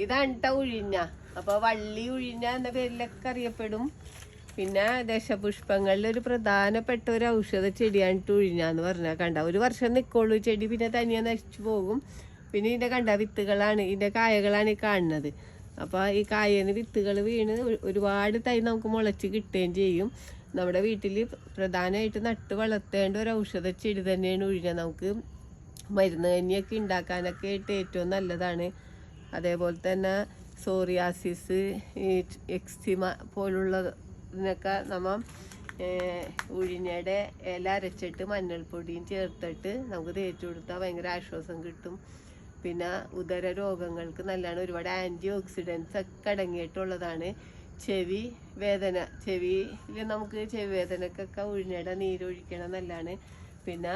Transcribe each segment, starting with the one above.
ഇതാണ് ട്ടോ ഉഴിഞ്ഞ അപ്പൊ വള്ളി ഉഴിഞ്ഞ എന്ന പേരിലൊക്കെ അറിയപ്പെടും. പിന്നെ ദശപുഷ്പങ്ങളിൽ ഒരു പ്രധാനപ്പെട്ട ഒരു ഔഷധ ചെടിയാണ് ഉഴിഞ്ഞ എന്ന് പറഞ്ഞാൽ കണ്ട. ഒരു വർഷം നിൽക്കുള്ളൂ ചെടി പിന്നെ തനിയെ നശിച്ചു പോകും. പിന്നെ ഇതിന്റെ കണ്ട വിത്തുകളാണ് ഇതിന്റെ കായകളാണ് ഈ കാണുന്നത്. അപ്പോൾ ഈ കായന് വിത്തുകൾ വീണ് ഒരു- ഒരുപാട് തൈ നമുക്ക് മുളച്ച് കിട്ടുകയും ചെയ്യും. നമ്മുടെ വീട്ടിൽ പ്രധാനമായിട്ട് നട്ട് വളർത്തേണ്ട ഒരു ഔഷധ ചെടി തന്നെയാണ് ഉഴിഞ്ഞ നമുക്ക് മരുന്ന് കഞ്ഞിയൊക്കെ ഉണ്ടാക്കാനൊക്കെ ആയിട്ട് ഏറ്റവും നല്ലതാണ്. അതേപോലെ തന്നെ സോറിയാസിസ് ഈ എക്സിമ പോലുള്ളതിനൊക്കെ നമ്മൾ ഉഴിഞ്ഞയുടെ ഇല അരച്ചിട്ട് മഞ്ഞൾപ്പൊടിയും ചേർത്തിട്ട് നമുക്ക് തേച്ച് കൊടുത്താൽ ഭയങ്കര ആശ്വാസം കിട്ടും. പിന്നെ ഉദര രോഗങ്ങൾക്ക് നല്ലതാണ്. ഒരുപാട് ആന്റി ഓക്സിഡൻസ് ഒക്കെ അടങ്ങിയിട്ടുള്ളതാണ്. ചെവി വേദന ചെവിയിൽ നമുക്ക് ചെവി വേദനക്കൊക്കെ ഉഴിഞ്ഞയുടെ നീരൊഴിക്കണം നല്ലതാണ്. പിന്നെ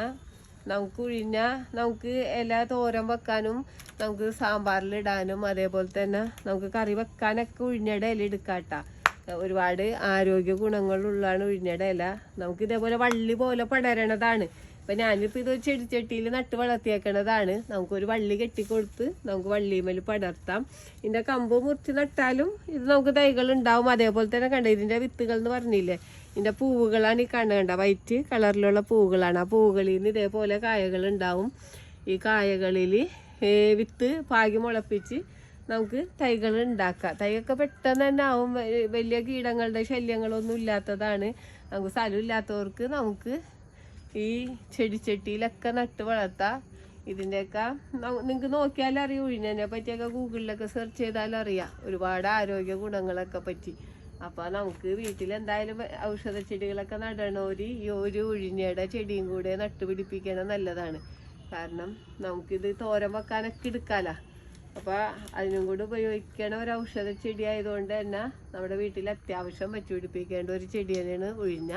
നമുക്ക് ഉഴിഞ്ഞ നമുക്ക് ഇല തോരൻ വെക്കാനും നമുക്ക് സാമ്പാറിലിടാനും അതേപോലെ തന്നെ നമുക്ക് കറി വെക്കാനൊക്കെ ഉഴിഞ്ഞയുടെ ഇല എടുക്കാട്ടാ. ഒരുപാട് ആരോഗ്യ ഗുണങ്ങളുള്ളതാണ് ഉഴിഞ്ഞയുടെ ഇല. നമുക്ക് ഇതേപോലെ വള്ളി പോലെ പടരണതാണ്. ഇപ്പൊ ഞാനിപ്പോ ഇത് ചെടിച്ചട്ടിയിൽ നട്ട് വളർത്തിയേക്കണതാണ്. നമുക്കൊരു വള്ളി കെട്ടിക്കൊടുത്ത് നമുക്ക് വള്ളിമേൽ പടർത്താം. ഇതിന്റെ കമ്പ് മുറിച്ച് നട്ടാലും ഇത് നമുക്ക് തൈകൾ ഉണ്ടാവും. അതേപോലെ തന്നെ കണ്ട ഇതിന്റെ വിത്തുകൾ എന്ന് പറഞ്ഞില്ലേ? ഇതിന്റെ പൂവുകളാണ് ഈ കണ്ട കണ്ട? വൈറ്റ് കളറിലുള്ള പൂവുകളാണ്. ആ പൂവുകളിൽ നിന്ന് ഇതേപോലെ കായകൾ ഉണ്ടാവും. ഈ കായകളിൽ വിത്ത് പാകി മുളപ്പിച്ച് നമുക്ക് തൈകൾ ഉണ്ടാക്കാം. തൈയൊക്കെ പെട്ടെന്ന് തന്നെ ആവും. വലിയ കീടങ്ങളുടെ ശല്യങ്ങളൊന്നും ഇല്ലാത്തതാണ്. നമുക്ക് സ്ഥലം ഇല്ലാത്തവർക്ക് നമുക്ക് ഈ ചെടിച്ചട്ടിയിലൊക്കെ നട്ട് വളർത്താം. ഇതിന്റെയൊക്കെ നിങ്ങൾക്ക് നോക്കിയാൽ അറിയാം. ഇതിനെ പറ്റിയൊക്കെ ഗൂഗിളിലൊക്കെ സെർച്ച് ചെയ്താൽ അറിയാം. ഒരുപാട് ആരോഗ്യ ഗുണങ്ങളൊക്കെ പറ്റി. അപ്പോൾ നമുക്ക് വീട്ടിൽ എന്തായാലും ഔഷധ ചെടികളൊക്കെ നടണോര് ഈ ഒരു ഉഴിഞ്ഞയുടെ ചെടിയും കൂടെ നട്ടുപിടിപ്പിക്കണം നല്ലതാണ്. കാരണം നമുക്കിത് തോരൻ വെക്കാനൊക്കെ എടുക്കാലോ. അപ്പോൾ അതിനും കൂടി ഉപയോഗിക്കണ ഒരു ഔഷധ ചെടി ആയതുകൊണ്ട് തന്നെ നമ്മുടെ വീട്ടിൽ അത്യാവശ്യം വെച്ചുപിടിപ്പിക്കേണ്ട ഒരു ചെടി തന്നെയാണ് ഉഴിഞ്ഞ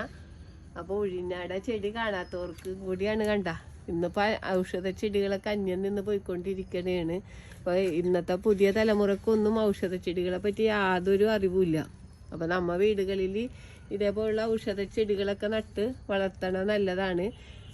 അപ്പോൾ ഉഴിഞ്ഞാടെ ചെടി കാണാത്തവർക്ക് കൂടിയാണ് കണ്ട. ഇന്നിപ്പോൾ ഔഷധ ചെടികളൊക്കെ അന്യം നിന്ന് പോയിക്കൊണ്ടിരിക്കണേണ്. അപ്പോൾ ഇന്നത്തെ പുതിയ തലമുറക്കൊന്നും ഔഷധ ചെടികളെ പറ്റി യാതൊരു അറിവുമില്ല. അപ്പോൾ നമ്മ വീടുകളിൽ ഇതേപോലുള്ള ഔഷധ ചെടികളൊക്കെ നട്ട് വളർത്തണ നല്ലതാണ്.